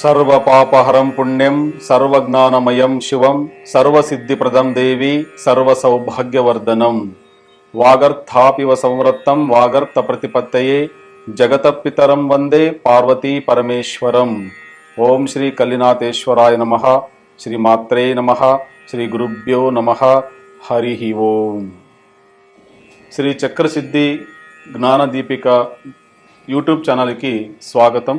సర్వపాపహరం పుణ్యం సర్వజ్ఞానమయం శివం సర్వసిద్ధిప్రదం దేవి సర్వసౌభాగ్యవర్ధనం. వాగర్థాపివ సంవృత్తం వాగర్థ ప్రతిపత్తయే జగత పితరం వందే పార్వతీ పరమేశ్వరం. ఓం శ్రీ కల్లినాథేశ్వరాయ నమ శ్రీమాత్రే నమ శ్రీ గురుభ్యో నమ హరి ఓం. శ్రీ చక్రసిద్ధి జ్ఞానదీపిక యూట్యూబ్ ఛానల్కి స్వాగతం.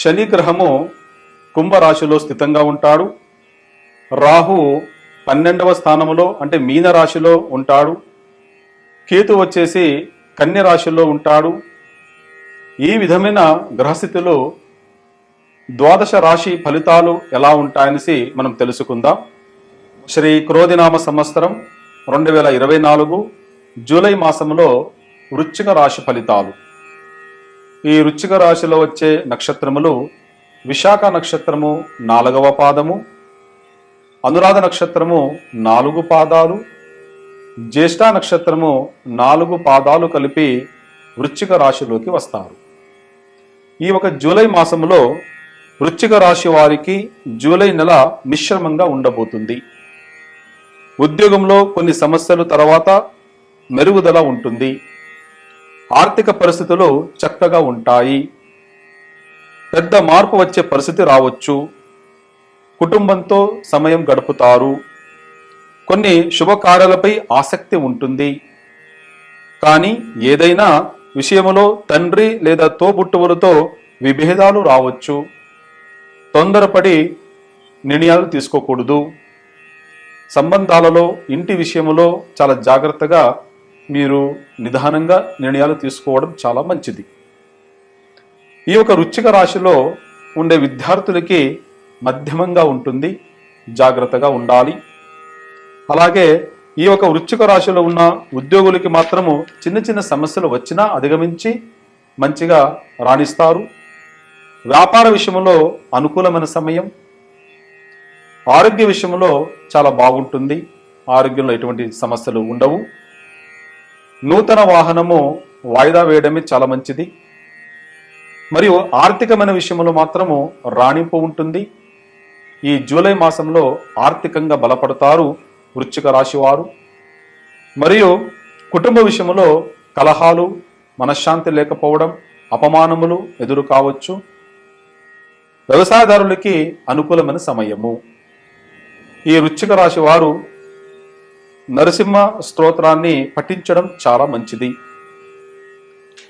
శని గ్రహము కుంభరాశిలో స్థితంగా ఉంటాడు. రాహు పన్నెండవ స్థానములో అంటే మీన రాశిలో ఉంటాడు. కేతు వచ్చేసి కన్య రాశిలో ఉంటాడు. ఈ విధమైన గ్రహస్థితిలో ద్వాదశ రాశి ఫలితాలు ఎలా ఉంటాయనేసి మనం తెలుసుకుందాం. శ్రీ క్రోధినామ సంవత్సరం రెండు వేల ఇరవై నాలుగు జూలై మాసంలో వృశ్చిక రాశి ఫలితాలు. ఈ వృచ్చిక రాశిలో వచ్చే నక్షత్రములు విశాఖ నక్షత్రము నాలుగవ పాదము అనురాధ నక్షత్రము నాలుగు పాదాలు జ్యేష్ఠ నక్షత్రము నాలుగు పాదాలు కలిపి వృశ్చిక రాశిలోకి వస్తారు. ఈ ఒక జూలై మాసములో వృశ్చిక రాశి వారికి జూలై నెల మిశ్రమంగా ఉండబోతుంది. ఉద్యోగంలో కొన్ని సమస్యలు తర్వాత మెరుగుదల ఉంటుంది. ఆర్థిక పరిస్థితులు చక్కగా ఉంటాయి. పెద్ద మార్పు వచ్చే పరిస్థితి రావచ్చు. కుటుంబంతో సమయం గడుపుతారు. కొన్ని శుభకార్యాలపై ఆసక్తి ఉంటుంది. కానీ ఏదైనా విషయంలో తండ్రి లేదా తోబుట్టువులతో విభేదాలు రావచ్చు. తొందరపడి నిర్ణయాలు తీసుకోకూడదు. సంబంధాలలో ఇంటి విషయంలో చాలా జాగ్రత్తగా మీరు నిదానంగా నిర్ణయాలు తీసుకోవడం చాలా మంచిది. ఈ యొక్క వృచ్చిక రాశిలో ఉండే విద్యార్థులకి మధ్యమంగా ఉంటుంది జాగ్రత్తగా ఉండాలి. అలాగే ఈ యొక్క వృచ్చిక రాశిలో ఉన్న ఉద్యోగులకి మాత్రము చిన్న చిన్న సమస్యలు వచ్చినా అధిగమించి మంచిగా రాణిస్తారు. వ్యాపార విషయంలో అనుకూలమైన సమయం ఆరోగ్య విషయంలో చాలా బాగుంటుంది. ఆరోగ్యంలో ఎటువంటి సమస్యలు ఉండవు. నూతన వాహనము వాయిదా వేయడమే చాలా మంచిది. మరియు ఆర్థికమైన విషయంలో మాత్రము రాణింపు ఉంటుంది. ఈ జూలై మాసంలో ఆర్థికంగా బలపడతారు వృశ్చిక రాశి వారు మరియు కుటుంబ విషయంలో కలహాలు మనశ్శాంతి లేకపోవడం అపమానములు ఎదురు కావచ్చు వ్యవసాయదారులకి అనుకూలమైన సమయము. ఈ వృశ్చిక రాశి వారు నరసింహ స్తోత్రాన్ని పఠించడం చాలా మంచిది.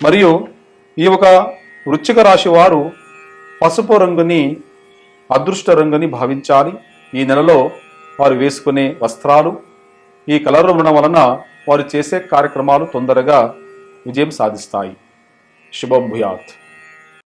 మరియు ఈ ఒక వృశ్చిక రాశి వారు పసుపు రంగుని అదృష్ట రంగుని భావించాలి. ఈ నెలలో వారు వేసుకునే వస్త్రాలు ఈ కలర్ ఉండడం వలన వారు చేసే కార్యక్రమాలు తొందరగా విజయం సాధిస్తాయి. శుభం భూయాత్.